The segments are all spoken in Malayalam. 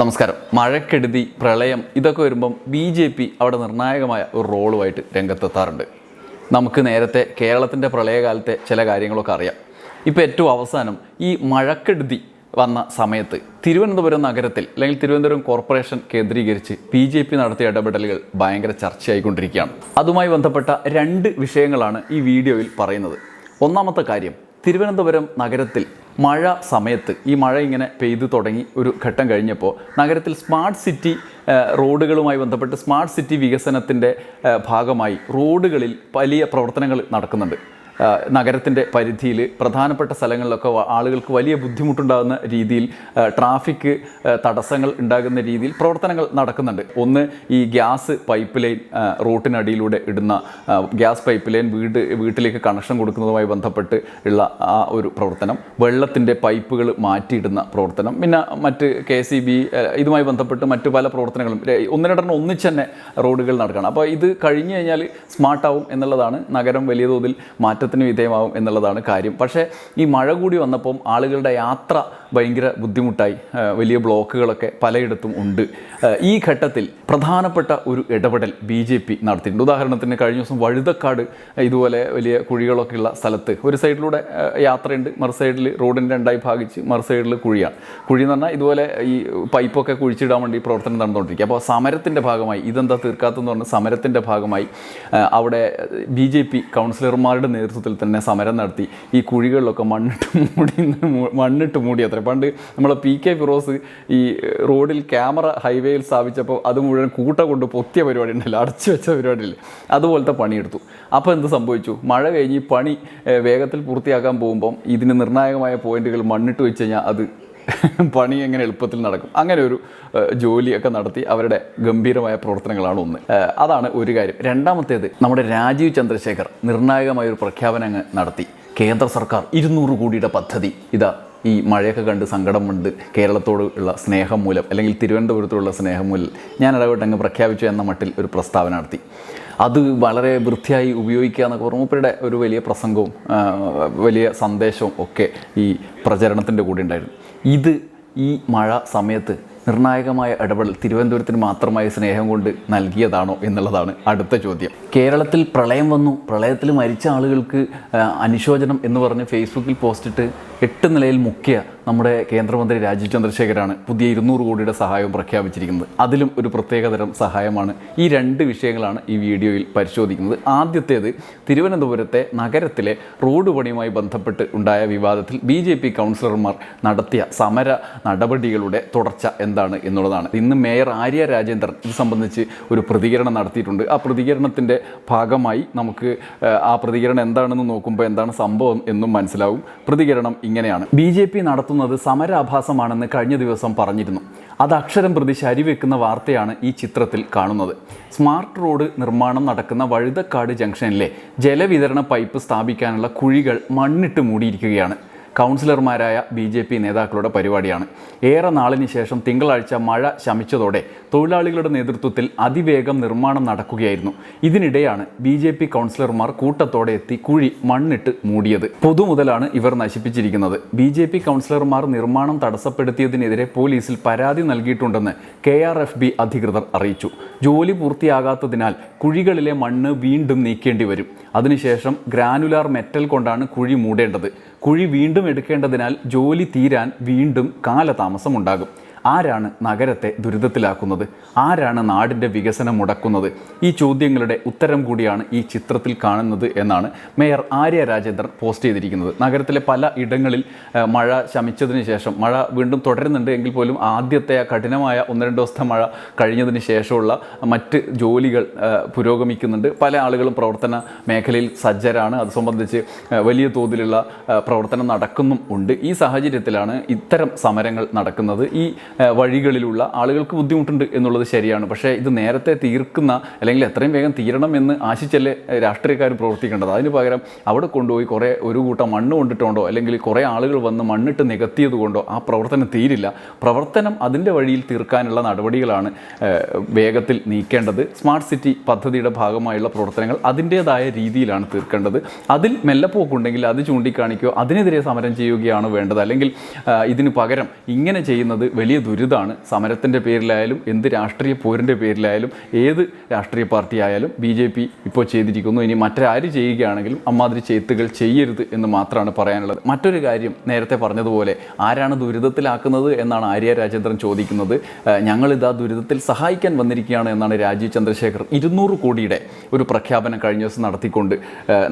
നമസ്കാരം. മഴക്കെടുതി പ്രളയം ഇതൊക്കെ വരുമ്പം ബി ജെ പി അവിടെ നിർണായകമായ ഒരു റോളുമായിട്ട് രംഗത്തെത്താറുണ്ട്. നമുക്ക് നേരത്തെ കേരളത്തിന്റെ പ്രളയകാലത്തെ ചില കാര്യങ്ങളൊക്കെ അറിയാം. ഇപ്പോൾ ഏറ്റവും അവസാനം ഈ മഴക്കെടുതി വന്ന സമയത്ത് തിരുവനന്തപുരം നഗരത്തിൽ അല്ലെങ്കിൽ തിരുവനന്തപുരം കോർപ്പറേഷൻ കേന്ദ്രീകരിച്ച് ബി ജെ പി നടത്തിയ ഇടപെടലുകൾ ഭയങ്കര ചർച്ചയായിക്കൊണ്ടിരിക്കുകയാണ്. അതുമായി ബന്ധപ്പെട്ട രണ്ട് വിഷയങ്ങളാണ് ഈ വീഡിയോയിൽ പറയുന്നത്. ഒന്നാമത്തെ കാര്യം തിരുവനന്തപുരം നഗരത്തിൽ മഴ സമയത്ത് ഈ മഴ ഇങ്ങനെ പെയ്തു തുടങ്ങി ഒരു ഘട്ടം കഴിഞ്ഞപ്പോൾ നഗരത്തിൽ സ്മാർട്ട് സിറ്റി റോഡുകളുമായി ബന്ധപ്പെട്ട് സ്മാർട്ട് സിറ്റി വികസനത്തിന്റെ ഭാഗമായി റോഡുകളിൽ വലിയ പ്രവർത്തനങ്ങൾ നടക്കുന്നുണ്ട്. നഗരത്തിന്റെ പരിധിയിൽ പ്രധാനപ്പെട്ട സ്ഥലങ്ങളിലൊക്കെ ആളുകൾക്ക് വലിയ ബുദ്ധിമുട്ടുണ്ടാകുന്ന രീതിയിൽ ട്രാഫിക് തടസ്സങ്ങൾ ഉണ്ടാകുന്ന രീതിയിൽ പ്രവർത്തനങ്ങൾ നടക്കുന്നുണ്ട്. ഒന്ന് ഈ ഗ്യാസ് പൈപ്പ് ലൈൻ റോട്ടിനടിയിലൂടെ ഇടുന്ന ഗ്യാസ് പൈപ്പ് ലൈൻ വീട് വീട്ടിലേക്ക് കണക്ഷൻ കൊടുക്കുന്നതുമായി ബന്ധപ്പെട്ട് ഉള്ള ആ ഒരു പ്രവർത്തനം. വെള്ളത്തിന്റെ പൈപ്പുകൾ മാറ്റിയിടുന്ന പ്രവർത്തനം. പിന്നെ മറ്റ് കെ സി ബി ഇതുമായി ബന്ധപ്പെട്ട് മറ്റു പല പ്രവർത്തനങ്ങളും. ഒന്ന് ഒന്നിച്ച് തന്നെ റോഡുകൾ നടക്കണം. അപ്പോൾ ഇത് കഴിഞ്ഞു കഴിഞ്ഞാൽ സ്മാർട്ടാവും എന്നുള്ളതാണ് നഗരം വലിയ തോതിൽ മാറ്റത്തിന് വിധേയമാവും എന്നുള്ളതാണ് കാര്യം. പക്ഷേ ഈ മഴ കൂടി വന്നപ്പം ആളുകളുടെ യാത്ര ഭയങ്കര ബുദ്ധിമുട്ടായി. വലിയ ബ്ലോക്കുകളൊക്കെ പലയിടത്തും ഉണ്ട്. ഈ ഘട്ടത്തിൽ പ്രധാനപ്പെട്ട ഒരു ഇടപെടൽ ബി ജെ പി നടത്തിയിട്ടുണ്ട്. ഉദാഹരണത്തിന് കഴിഞ്ഞ ദിവസം വഴുതക്കാട് ഇതുപോലെ വലിയ കുഴികളൊക്കെ ഉള്ള സ്ഥലത്ത് ഒരു സൈഡിലൂടെ യാത്രയുണ്ട്. മറു സൈഡിൽ റോഡിന്റെ രണ്ടായി ഭാഗിച്ച് മറു സൈഡിൽ കുഴിയാണ്. കുഴി എന്ന് പറഞ്ഞാൽ ഇതുപോലെ ഈ പൈപ്പൊക്കെ കുഴിച്ചിടാൻ വേണ്ടി പ്രവർത്തനം നടന്നുകൊണ്ടിരിക്കുക. അപ്പോൾ സമരത്തിന്റെ ഭാഗമായി ഇതെന്താ തീർക്കാത്തെന്ന് പറഞ്ഞാൽ സമരത്തിന്റെ ഭാഗമായി അവിടെ ബി ജെ പി കൗൺസിലർമാരുടെ നേതൃത്വത്തിൽ തന്നെ സമരം നടത്തി. ഈ കുഴികളിലൊക്കെ മണ്ണിട്ട് മൂടി മണ്ണിട്ട് മൂടി അത്ര പണ്ട് നമ്മളെ പി കെ ഫിറോസ് ഈ റോഡിൽ ക്യാമറ ഹൈവേയിൽ സ്ഥാപിച്ചപ്പോൾ അത് മുഴുവൻ കൂട്ട കൊണ്ട് പൊത്തിയ പരിപാടി ഉണ്ടല്ലോ അടച്ചു വെച്ച പരിപാടിയില്ലേ അതുപോലത്തെ പണിയെടുത്തു. അപ്പോൾ എന്ത് സംഭവിച്ചു? മഴ കഴിഞ്ഞ് പണി വേഗത്തിൽ പൂർത്തിയാക്കാൻ പോകുമ്പം ഇതിന് നിർണായകമായ പോയിന്റുകൾ മണ്ണിട്ട് വെച്ച് കഴിഞ്ഞാൽ അത് പണി എങ്ങനെ എളുപ്പത്തിൽ നടക്കും? അങ്ങനെ ഒരു ജോലിയൊക്കെ നടത്തി അവരുടെ ഗംഭീരമായ പ്രവർത്തനങ്ങളാണ് ഒന്ന്. അതാണ് ഒരു കാര്യം. രണ്ടാമത്തേത് നമ്മുടെ രാജീവ് ചന്ദ്രശേഖർ നിർണായകമായ ഒരു പ്രഖ്യാപനം നടത്തി. കേന്ദ്ര സർക്കാർ ഇരുന്നൂറ് കോടിയുടെ പദ്ധതി. ഇതാ ഈ മഴയൊക്കെ കണ്ട് സങ്കടം കൊണ്ട് കേരളത്തോട് ഉള്ള സ്നേഹം മൂലം അല്ലെങ്കിൽ തിരുവനന്തപുരത്തോടുള്ള സ്നേഹം മൂലം ഞാൻ ഇടപെട്ടങ്ങ് പ്രഖ്യാപിച്ചു എന്ന മട്ടിൽ ഒരു പ്രസ്താവന നടത്തി. അത് വളരെ വൃത്തിയായി ഉപയോഗിക്കുക എന്നൊക്കെ പറഞ്ഞ ഒരു വലിയ പ്രസംഗവും വലിയ സന്ദേശവും ഒക്കെ ഈ പ്രചരണത്തിന്റെ കൂടെ ഉണ്ടായിരുന്നു. ഇത് ഈ മഴ സമയത്ത് നിർണായകമായ ഇടപെടൽ തിരുവനന്തപുരത്തിന് മാത്രമായി സ്നേഹം കൊണ്ട് നൽകിയതാണോ എന്നുള്ളതാണ് അടുത്ത ചോദ്യം. കേരളത്തിൽ പ്രളയം വന്നു. പ്രളയത്തിൽ മരിച്ച ആളുകൾക്ക് അനുശോചനം എന്ന് പറഞ്ഞ് ഫേസ്ബുക്കിൽ പോസ്റ്റിട്ട് എട്ട് നിലയിൽ മുഖ്യ നമ്മുടെ കേന്ദ്രമന്ത്രി രാജീവ് ചന്ദ്രശേഖരാണ് പുതിയ ഇരുന്നൂറ് കോടിയുടെ സഹായം പ്രഖ്യാപിച്ചിരിക്കുന്നത്. അതിലും ഒരു പ്രത്യേകതരം സഹായമാണ് ഈ രണ്ട് വിഷയങ്ങളാണ് ഈ വീഡിയോയിൽ പരിശോധിക്കുന്നത്. ആദ്യത്തേത് തിരുവനന്തപുരത്തെ നഗരത്തിലെ റോഡ് പണിയുമായി ബന്ധപ്പെട്ട് ഉണ്ടായ വിവാദത്തിൽ ബി ജെ പി കൗൺസിലർമാർ നടത്തിയ സമര നടപടികളുടെ തുടർച്ച എന്താണ് എന്നുള്ളതാണ്. ഇന്ന് മേയർ ആര്യ രാജേന്ദ്രൻ ഇത് സംബന്ധിച്ച് ഒരു പ്രതികരണം നടത്തിയിട്ടുണ്ട്. ആ പ്രതികരണത്തിന്റെ ഭാഗമായി നമുക്ക് ആ, പ്രതികരണം എന്താണെന്ന് നോക്കുമ്പോൾ എന്താണ് സംഭവം എന്നും മനസ്സിലാവും. പ്രതികരണം ഇങ്ങനെയാണ്. ബി ജെ പി നടത്തുന്നത് സമരാഭാസമാണെന്ന് കഴിഞ്ഞ ദിവസം പറഞ്ഞിരുന്നു. അത് അക്ഷരം പ്രതി ശരിവെക്കുന്ന വാർത്തയാണ് ഈ ചിത്രത്തിൽ കാണുന്നത്. സ്മാർട്ട് റോഡ് നിർമ്മാണം നടക്കുന്ന വഴുതക്കാട് ജംഗ്ഷനിലെ ജലവിതരണ പൈപ്പ് സ്ഥാപിക്കാനുള്ള കുഴികൾ മണ്ണിട്ട് മൂടിയിരിക്കുകയാണ്. കൗൺസിലർമാരായ ബി ജെ പി നേതാക്കളുടെ പരിപാടിയാണ്. ഏറെ നാളിന് ശേഷം തിങ്കളാഴ്ച മഴ ശമിച്ചതോടെ തൊഴിലാളികളുടെ നേതൃത്വത്തിൽ അതിവേഗം നിർമ്മാണം നടക്കുകയായിരുന്നു. ഇതിനിടെയാണ് ബി ജെ പി കൗൺസിലർമാർ കൂട്ടത്തോടെ എത്തി കുഴി മണ്ണിട്ട് മൂടിയത്. പൊതുമുതലാണ് ഇവർ നശിപ്പിച്ചിരിക്കുന്നത്. ബി ജെ പി കൗൺസിലർമാർ നിർമ്മാണം തടസ്സപ്പെടുത്തിയതിനെതിരെ പോലീസിൽ പരാതി നൽകിയിട്ടുണ്ടെന്ന് കെ ആർ എഫ് ബി അധികൃതർ അറിയിച്ചു. ജോലി പൂർത്തിയാകാത്തതിനാൽ കുഴികളിലെ മണ്ണ് വീണ്ടും നീക്കേണ്ടി വരും. അതിനുശേഷം ഗ്രാനുലാർ മെറ്റൽ കൊണ്ടാണ് കുഴി മൂടേണ്ടത്. കുഴി വീണ്ടും എടുക്കേണ്ടതിനാൽ ജോലി തീരാൻ വീണ്ടും കാലതാമസം ഉണ്ടാകും ആരാണ് നഗരത്തെ ദുരിതത്തിലാക്കുന്നത്? ആരാണ് നാടിന്റെ വികസനം മുടക്കുന്നത്? ഈ ചോദ്യങ്ങളുടെ ഉത്തരം കൂടിയാണ് ഈ ചിത്രത്തിൽ കാണുന്നത് എന്നാണ് മേയർ ആര്യ രാജേന്ദ്രൻ പോസ്റ്റ് ചെയ്തിരിക്കുന്നത്. നഗരത്തിലെ പല ഇടങ്ങളിൽ മഴ ശമിച്ചതിന് ശേഷം മഴ വീണ്ടും തുടരുന്നുണ്ട് എങ്കിൽ പോലും ആദ്യത്തെ ആ കഠിനമായ ഒന്ന് രണ്ട് ദിവസത്തെ മഴ കഴിഞ്ഞതിന് ശേഷമുള്ള മറ്റ് ജോലികൾ പുരോഗമിക്കുന്നുണ്ട്. പല ആളുകളും പ്രവർത്തന മേഖലയിൽ സജ്ജരാണ്. അത് സംബന്ധിച്ച് വലിയ തോതിലുള്ള പ്രവർത്തനം നടക്കുന്നും ഉണ്ട്. ഈ സാഹചര്യത്തിലാണ് ഇത്തരം സമരങ്ങൾ നടക്കുന്നത്. ഈ വഴികളിലുള്ള ആളുകൾക്ക് ബുദ്ധിമുട്ടുണ്ട് എന്നുള്ളത് ശരിയാണ്. പക്ഷേ ഇത് നേരത്തെ തീർക്കുന്ന അല്ലെങ്കിൽ എത്രയും വേഗം തീരണം എന്ന് ആശിച്ചല്ലേ രാഷ്ട്രീയക്കാർ പ്രവർത്തിക്കേണ്ടത്. അതിന് പകരം അവിടെ കൊണ്ടുപോയി കുറേ ഒരു കൂട്ടം മണ്ണ് കൊണ്ടിട്ടുണ്ടോ അല്ലെങ്കിൽ കുറേ ആളുകൾ വന്ന് മണ്ണിട്ട് നികത്തിയത് കൊണ്ടോ ആ പ്രവർത്തനം തീരില്ല. പ്രവർത്തനം അതിന്റെ വഴിയിൽ തീർക്കാനുള്ള നടപടികളാണ് വേഗത്തിൽ നീക്കേണ്ടത്. സ്മാർട്ട് സിറ്റി പദ്ധതിയുടെ ഭാഗമായുള്ള പ്രവർത്തനങ്ങൾ അതിന്റേതായ രീതിയിലാണ് തീർക്കേണ്ടത്. അതിൽ മെല്ലപ്പോക്കുണ്ടെങ്കിൽ അത് ചൂണ്ടിക്കാണിക്കുകയോ അതിനെതിരെ സമരം ചെയ്യുകയാണ് വേണ്ടത്. അല്ലെങ്കിൽ ഇതിന് പകരം ഇങ്ങനെ ചെയ്യുന്നത് വലിയ ദുരിതമാണ് സമരത്തിന്റെ പേരിലായാലും എന്ത് രാഷ്ട്രീയ പോരിന്റെ പേരിലായാലും ഏത് രാഷ്ട്രീയ പാർട്ടി ആയാലും ബി ജെ പി ഇപ്പോൾ ചെയ്തിരിക്കുന്നു. ഇനി മറ്റാര് ചെയ്യുകയാണെങ്കിലും അമ്മാതിരി ചെയ്ത്തുകൾ ചെയ്യരുത് എന്ന് മാത്രമാണ് പറയാനുള്ളത്. മറ്റൊരു കാര്യം നേരത്തെ പറഞ്ഞതുപോലെ ആരാണ് ദുരിതത്തിലാക്കുന്നത് എന്നാണ് ആര്യ രാജേന്ദ്രൻ ചോദിക്കുന്നത്. ഞങ്ങളിത് ഞങ്ങളിതാ ദുരിതത്തിൽ സഹായിക്കാൻ വന്നിരിക്കുകയാണ് എന്നാണ് രാജീവ് ചന്ദ്രശേഖർ ഇരുന്നൂറ് കോടിയുടെ ഒരു പ്രഖ്യാപനം കഴിഞ്ഞ ദിവസം നടത്തിക്കൊണ്ട്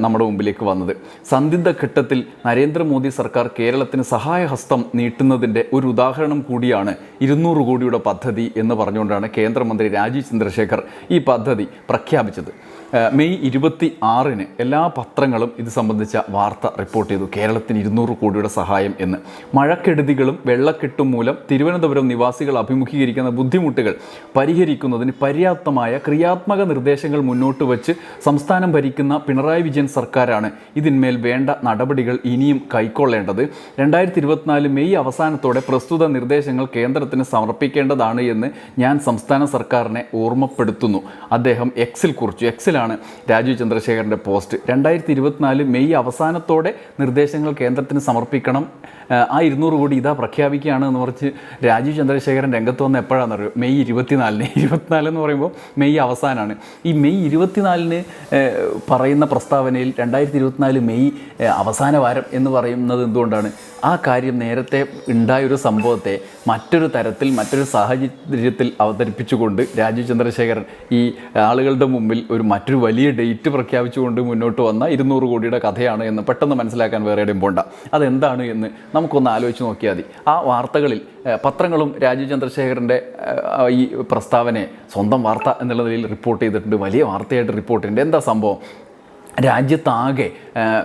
നമ്മുടെ മുമ്പിലേക്ക് വന്നത്. സന്ദിഗ്ധ ഘട്ടത്തിൽ നരേന്ദ്രമോദി സർക്കാർ കേരളത്തിന് സഹായഹസ്തം നീട്ടുന്നതിന്റെ ഒരു ഉദാഹരണം കൂടിയാണ് ഇരുന്നൂറ് കോടിയുടെ പദ്ധതി എന്ന് പറഞ്ഞുകൊണ്ടാണ് കേന്ദ്രമന്ത്രി രാജീവ് ചന്ദ്രശേഖർ ഈ പദ്ധതി പ്രഖ്യാപിച്ചത്. മെയ് ഇരുപത്തി ആറിന് എല്ലാ പത്രങ്ങളും ഇത് സംബന്ധിച്ച വാർത്ത റിപ്പോർട്ട് ചെയ്തു. കേരളത്തിന് ഇരുന്നൂറ് കോടിയുടെ സഹായം എന്ന്. മഴക്കെടുതികളും വെള്ളക്കെട്ടും മൂലം തിരുവനന്തപുരം നിവാസികൾ അഭിമുഖീകരിക്കുന്ന ബുദ്ധിമുട്ടുകൾ പരിഹരിക്കുന്നതിന് പര്യാപ്തമായ ക്രിയാത്മക നിർദ്ദേശങ്ങൾ മുന്നോട്ട് വച്ച് സംസ്ഥാനം ഭരിക്കുന്ന പിണറായി വിജയൻ സർക്കാരാണ് ഇതിന്മേൽ വേണ്ട നടപടികൾ ഇനിയും കൈക്കൊള്ളേണ്ടത്. രണ്ടായിരത്തി ഇരുപത്തിനാല് മെയ് അവസാനത്തോടെ പ്രസ്തുത നിർദ്ദേശങ്ങൾ കേന്ദ്രത്തിന് സമർപ്പിക്കേണ്ടതാണ് എന്ന് ഞാൻ സംസ്ഥാന സർക്കാരിനെ ഓർമ്മപ്പെടുത്തുന്നു. അദ്ദേഹം എക്സിൽ കുറിച്ചു. എക്സിലാണ് രാജീവ് ചന്ദ്രശേഖരന്റെ പോസ്റ്റ്. രണ്ടായിരത്തി ഇരുപത്തിനാല് മെയ് അവസാനത്തോടെ നിർദ്ദേശങ്ങൾ കേന്ദ്രത്തിന് സമർപ്പിക്കണം. ആ, ഇരുന്നൂറ് കോടി ഇതാ പ്രഖ്യാപിക്കുകയാണ് എന്ന് പറഞ്ഞ് രാജീവ് ചന്ദ്രശേഖരൻ രംഗത്ത് വന്ന എപ്പോഴാണെന്ന് അറിയോ മെയ് ഇരുപത്തിനാലിന്. ഇരുപത്തിനാല് എന്ന് പറയുമ്പോൾ മെയ് അവസാനമാണ് ഈ മെയ് ഇരുപത്തിനാലിന് പറയുന്ന പ്രസ്താവനയിൽ രണ്ടായിരത്തി ഇരുപത്തിനാല് മെയ് അവസാന വാരം എന്ന് പറയുന്നത് എന്തുകൊണ്ടാണ്? ആ കാര്യം നേരത്തെ ഉണ്ടായൊരു സംഭവത്തെ മറ്റൊരു തരത്തിൽ മറ്റൊരു സാഹചര്യത്തിൽ അവതരിപ്പിച്ചുകൊണ്ട് രാജീവ് ചന്ദ്രശേഖരൻ ഈ ആളുകളുടെ മുമ്പിൽ ഒരു മറ്റൊരു വലിയ ഡേറ്റ് പ്രഖ്യാപിച്ചുകൊണ്ട് മുന്നോട്ട് വന്ന ഇരുന്നൂറ് കോടിയുടെ കഥയാണ് എന്ന് പെട്ടെന്ന് മനസ്സിലാക്കാൻ വേറെ എവിടെയും പോണ്ട. അതെന്താണ് എന്ന് നമുക്കൊന്ന് ആലോചിച്ച് നോക്കിയാൽ മതി. ആ വാർത്തകളിൽ പത്രങ്ങളും രാജീവ് ചന്ദ്രശേഖരന്റെ ഈ പ്രസ്താവനയെ സ്വന്തം വാർത്ത എന്നുള്ള നിലയിൽ റിപ്പോർട്ട് ചെയ്തിട്ടുണ്ട്. വലിയ വാർത്തയായിട്ട് റിപ്പോർട്ട് ചെയ്തിട്ടുണ്ട് എന്താ സംഭവം? രാജ്യത്താകെ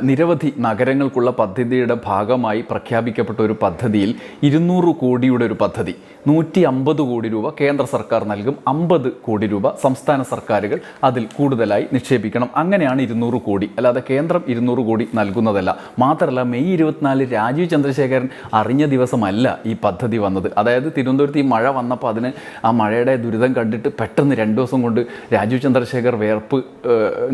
നിരവധി നഗരങ്ങൾക്കുള്ള പദ്ധതിയുടെ ഭാഗമായി പ്രഖ്യാപിക്കപ്പെട്ട ഒരു പദ്ധതിയിൽ ഇരുന്നൂറ് കോടിയുടെ ഒരു പദ്ധതി. നൂറ്റി അമ്പത് കോടി രൂപ കേന്ദ്ര സർക്കാർ നൽകും. അമ്പത് കോടി രൂപ സംസ്ഥാന സർക്കാരുകൾ അതിൽ കൂടുതലായി നിക്ഷേപിക്കണം. അങ്ങനെയാണ് ഇരുന്നൂറ് കോടി. അല്ലാതെ കേന്ദ്രം ഇരുന്നൂറ് കോടി നൽകുന്നതല്ല. മാത്രമല്ല മെയ് ഇരുപത്തിനാല് രാജീവ് ചന്ദ്രശേഖരൻ അറിഞ്ഞ ദിവസമല്ല ഈ പദ്ധതി വന്നത്. അതായത് തിരുവനന്തപുരത്ത് ഈ മഴ വന്നപ്പോൾ അതിന് ആ മഴയുടെ ദുരിതം കണ്ടിട്ട് പെട്ടെന്ന് രണ്ട് ദിവസം കൊണ്ട് രാജീവ് ചന്ദ്രശേഖർ വേർപ്പ്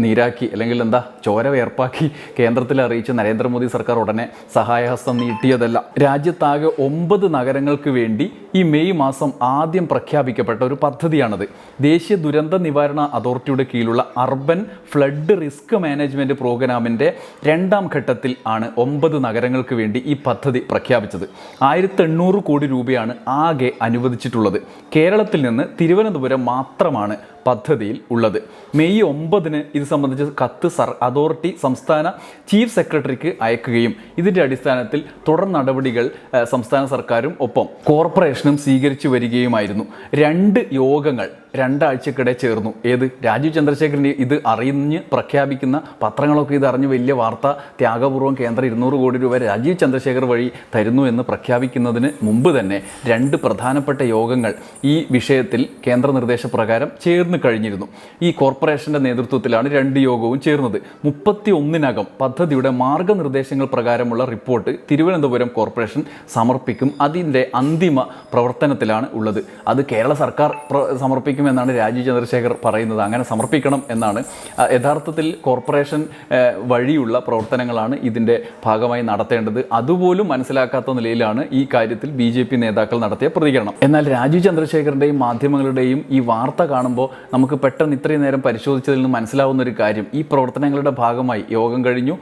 നീരാക്കി അല്ലെങ്കിൽ എന്താ ചോര വേർപ്പാക്കി കേന്ദ്രത്തിൽ അറിയിച്ച നരേന്ദ്രമോദി സർക്കാർ ഉടനെ സഹായഹസ്തം നീട്ടിയതല്ല. രാജ്യത്താകെ ഒമ്പത് നഗരങ്ങൾക്ക് വേണ്ടി ഈ മെയ് മാസം ആദ്യം പ്രഖ്യാപിക്കപ്പെട്ട ഒരു പദ്ധതിയാണത്. ദേശീയ ദുരന്ത നിവാരണ അതോറിറ്റിയുടെ കീഴിലുള്ള അർബൻ ഫ്ലഡ് റിസ്ക് മാനേജ്മെന്റ് പ്രോഗ്രാമിന്റെ രണ്ടാം ഘട്ടത്തിൽ ആണ് ഒമ്പത് നഗരങ്ങൾക്ക് വേണ്ടി ഈ പദ്ധതി പ്രഖ്യാപിച്ചത്. ആയിരത്തി എണ്ണൂറ് കോടി രൂപയാണ് ആകെ അനുവദിച്ചിട്ടുള്ളത്. കേരളത്തിൽ നിന്ന് തിരുവനന്തപുരം മാത്രമാണ് പദ്ധതിയിൽ ഉള്ളത്. മെയ് ഒമ്പതിന് ഇത് സംബന്ധിച്ച് കത്ത് സർ അതോറിറ്റി സംസ്ഥാന ചീഫ് സെക്രട്ടറിക്ക് അയക്കുകയും ഇതിന്റെ അടിസ്ഥാനത്തിൽ തുടർ നടപടികൾ സംസ്ഥാന സർക്കാരും ഒപ്പം കോർപ്പറേഷനും സ്വീകരിച്ചു വരികയുമായിരുന്നു. രണ്ട് യോഗങ്ങൾ രണ്ടാഴ്ചക്കിടെ ചേർന്നു. ഏത്? രാജീവ് ചന്ദ്രശേഖരന്റെ ഇത് അറിഞ്ഞ് പ്രഖ്യാപിക്കുന്ന പത്രങ്ങളൊക്കെ ഇത് അറിഞ്ഞ് വലിയ വാർത്ത ത്യാഗപൂർവം കേന്ദ്രം ഇരുന്നൂറ് കോടി രൂപ രാജീവ് ചന്ദ്രശേഖർ വഴി തരുന്നു എന്ന് പ്രഖ്യാപിക്കുന്നതിന് മുമ്പ് തന്നെ രണ്ട് പ്രധാനപ്പെട്ട യോഗങ്ങൾ ഈ വിഷയത്തിൽ കേന്ദ്ര നിർദ്ദേശപ്രകാരം ചേർന്ന് കഴിഞ്ഞിരുന്നു. ഈ കോർപ്പറേഷന്റെ നേതൃത്വത്തിലാണ് രണ്ട് യോഗവും ചേർന്നത്. മുപ്പത്തി ഒന്നിനകം പദ്ധതിയുടെ മാർഗനിർദ്ദേശങ്ങൾ പ്രകാരമുള്ള റിപ്പോർട്ട് തിരുവനന്തപുരം കോർപ്പറേഷൻ സമർപ്പിക്കും. അതിന്റെ അന്തിമ പ്രവർത്തനത്തിലാണ് ഉള്ളത്. അത് കേരള സർക്കാർ പ്ര- സമർപ്പിക്കുമെന്നാണ് രാജീവ് ചന്ദ്രശേഖർ പറയുന്നത്. അങ്ങനെ സമർപ്പിക്കണം എന്നാണ്. യഥാർത്ഥത്തിൽ കോർപ്പറേഷൻ വഴിയുള്ള പ്രവർത്തനങ്ങളാണ് ഇതിന്റെ ഭാഗമായി നടത്തേണ്ടത്. അതുപോലും മനസ്സിലാക്കാത്ത നിലയിലാണ് ഈ കാര്യത്തിൽ ബി ജെ പി നേതാക്കൾ നടത്തിയ പ്രതികരണം. എന്നാൽ രാജീവ് ചന്ദ്രശേഖറിന്റെയും മാധ്യമങ്ങളുടെയും ഈ വാർത്ത കാണുമ്പോൾ നമുക്ക് പെട്ടെന്ന് ഇത്രയും നേരം പരിശോധിച്ചതിൽ നിന്ന് മനസ്സിലാവുന്ന ഒരു കാര്യം. ഈ പ്രവർത്തനങ്ങളുടെ ഭാഗമായി യോഗം കഴിഞ്ഞു.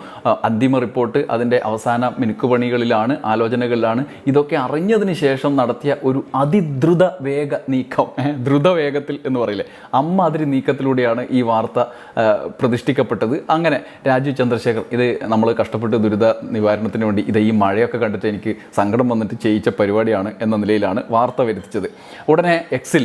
അന്തിമ റിപ്പോർട്ട് അതിന്റെ അവസാന മിനുക്കുപണികളിലാണ് ആലോചനകളിലാണ്. ഇതൊക്കെ അറിഞ്ഞതിന് ശേഷം നടത്തിയ ഒരു അതിദ്രുത വേഗ നീക്കം. ഏ, വേഗത്തിൽ എന്ന് പറയില്ലേ? അമ്മ അതിരി നീക്കത്തിലൂടെയാണ് ഈ വാർത്ത പ്രതിഷ്ഠിക്കപ്പെട്ടത്. അങ്ങനെ രാജീവ് ചന്ദ്രശേഖർ ഇത് നമ്മൾ കഷ്ടപ്പെട്ട് ദുരിത നിവാരണത്തിന് വേണ്ടി ഇത് ഈ മഴയൊക്കെ കണ്ടിട്ട് എനിക്ക് സങ്കടം വന്നിട്ട് ചെയ്യിച്ച പരിപാടിയാണ് എന്ന നിലയിലാണ് വാർത്ത വരുത്തിച്ചത്. ഉടനെ എക്സിൽ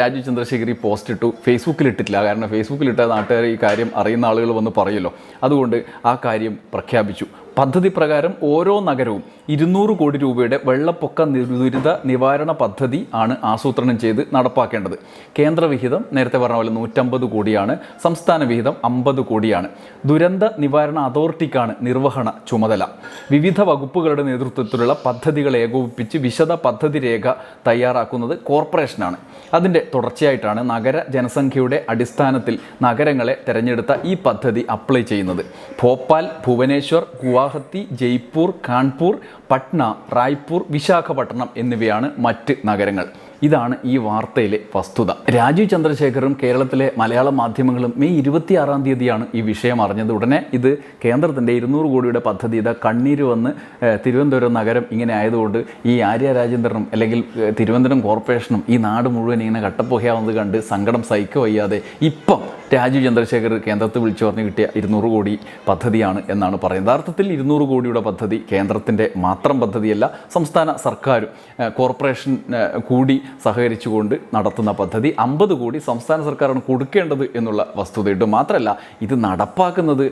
രാജീവ് ചന്ദ്രശേഖർ ഈ പോസ്റ്റ് ഇട്ടു. ഫേസ്ബുക്കിൽ ഇട്ടിട്ടില്ല. കാരണം ഫേസ്ബുക്കിൽ ഇട്ടാൽ നാട്ടുകാർ ഈ കാര്യം അറിയുന്ന ആളുകൾ വന്ന് പറയുമല്ലോ അതുകൊണ്ട് ആ കാര്യം പ്രഖ്യാപിച്ചു. പദ്ധതി പ്രകാരം ഓരോ നഗരവും ഇരുന്നൂറ് കോടി രൂപയുടെ വെള്ളപ്പൊക്ക ദുരിത നിവാരണ പദ്ധതി ആണ് ആസൂത്രണം ചെയ്ത് നടപ്പാക്കേണ്ടത്. കേന്ദ്രവിഹിതം നേരത്തെ പറഞ്ഞ പോലെ നൂറ്റമ്പത് കോടിയാണ് സംസ്ഥാന വിഹിതം അമ്പത് കോടിയാണ്. ദുരന്ത നിവാരണ അതോറിറ്റിക്കാണ് നിർവഹണ ചുമതല. വിവിധ വകുപ്പുകളുടെ നേതൃത്വത്തിലുള്ള പദ്ധതികൾ ഏകോപിപ്പിച്ച് വിശദ പദ്ധതി രേഖ തയ്യാറാക്കുന്നത് കോർപ്പറേഷനാണ്. അതിന്റെ തുടർച്ചയായിട്ടാണ് നഗര ജനസംഖ്യയുടെ അടിസ്ഥാനത്തിൽ നഗരങ്ങളെ തിരഞ്ഞെടുത്ത ഈ പദ്ധതി അപ്ലൈ ചെയ്യുന്നത്. ഭോപ്പാൽ ഭുവനേശ്വർ ഗുവാഹത്തി ഗുവാഹത്തി ജയ്പൂർ കാൺപൂർ പട്ന റായ്പൂർ വിശാഖപട്ടണം എന്നിവയാണ് മറ്റ് നഗരങ്ങൾ. ഇതാണ് ഈ വാർത്തയിലെ വസ്തുത. രാജീവ് ചന്ദ്രശേഖറും കേരളത്തിലെ മലയാള മാധ്യമങ്ങളും മെയ് ഇരുപത്തിയാറാം തീയതിയാണ് ഈ വിഷയം അറിഞ്ഞത്. ഉടനെ ഇത് കേന്ദ്രത്തിന്റെ ഇരുന്നൂറ് കോടിയുടെ പദ്ധതി ഇതാ കണ്ണീര് വന്ന് തിരുവനന്തപുരം നഗരം ഇങ്ങനെ ആയതുകൊണ്ട് ഈ ആര്യ രാജേന്ദ്രനും അല്ലെങ്കിൽ തിരുവനന്തപുരം കോർപ്പറേഷനും ഈ നാട് മുഴുവൻ ഇങ്ങനെ കട്ടപ്പുകയാവുന്നത് കണ്ട് സങ്കടം സഹിക്ക വയ്യാതെ ഇപ്പം രാജീവ് ചന്ദ്രശേഖർ കേന്ദ്രത്തിൽ വിളിച്ചു പറഞ്ഞ് കിട്ടിയ ഇരുന്നൂറ് കോടി പദ്ധതിയാണ് എന്നാണ് പറയുന്നത്. യഥാർത്ഥത്തിൽ ഇരുന്നൂറ് കോടിയുടെ പദ്ധതി കേന്ദ്രത്തിന്റെ മാത്രം പദ്ധതിയല്ല സംസ്ഥാന സർക്കാരും കോർപ്പറേഷൻ കൂടി സഹകരിച്ചുകൊണ്ട് നടത്തുന്ന പദ്ധതി അമ്പത് കോടി സംസ്ഥാന സർക്കാരാണ് കൊടുക്കേണ്ടത് എന്നുള്ള വസ്തുതയുണ്ട്. മാത്രമല്ല ഇത് നടപ്പാക്കുന്നത്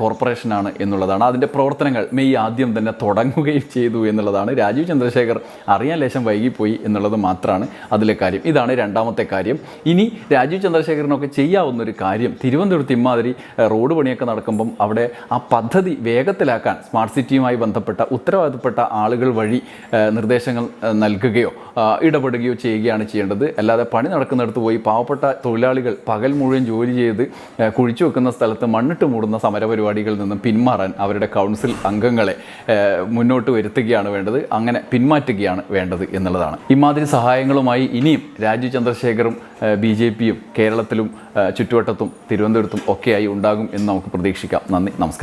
കോർപ്പറേഷനാണ് എന്നുള്ളതാണ്. അതിന്റെ പ്രവർത്തനങ്ങൾ മെയ് ആദ്യം തന്നെ തുടങ്ങുകയും ചെയ്തു എന്നുള്ളതാണ്. രാജീവ് ചന്ദ്രശേഖർ അറിയാൻ ലേശം വൈകിപ്പോയി എന്നുള്ളത് മാത്രമാണ് അതിലെ കാര്യം. ഇതാണ് രണ്ടാമത്തെ കാര്യം. ഇനി രാജീവ് ചന്ദ്രശേഖരനൊക്കെ ചെയ്യാവുന്ന ഒരു കാര്യം. തിരുവനന്തപുരത്ത് ഇമാതിരി റോഡ് പണിയൊക്കെ നടക്കുമ്പം അവിടെ ആ പദ്ധതി വേഗത്തിലാക്കാൻ സ്മാർട്ട് സിറ്റിയുമായി ബന്ധപ്പെട്ട ഉത്തരവാദിത്തപ്പെട്ട ആളുകൾ വഴി നിർദ്ദേശങ്ങൾ നൽകുകയോ ഇടപെടുകയോ ചെയ്യുകയാണ് ചെയ്യേണ്ടത്. അല്ലാതെ പണി നടക്കുന്നിടത്ത് പോയി പാവപ്പെട്ട തൊഴിലാളികൾ പകൽ മുഴുവൻ ജോലി ചെയ്ത് കുഴിച്ചു വെക്കുന്ന സ്ഥലത്ത് മണ്ണിട്ട് മൂടുന്ന സമരപരിപാടികളിൽ നിന്നും പിന്മാറാൻ അവരുടെ കൗൺസിൽ അംഗങ്ങളെ മുന്നോട്ട് വരുത്തുകയാണ് വേണ്ടത്. അങ്ങനെ പിന്മാറ്റുകയാണ് വേണ്ടത് എന്നുള്ളതാണ്. ഇമാതിരി സഹായങ്ങളുമായി ഇനിയും രാജീവ് ചന്ദ്രശേഖറും ബി ജെ പിയും കേരളത്തിലും ചുറ്റുവട്ടത്തും തിരുവനന്തപുരത്തും ഒക്കെയായി ഉണ്ടാകും എന്ന് നമുക്ക് പ്രതീക്ഷിക്കാം. നന്ദി. നമസ്കാരം.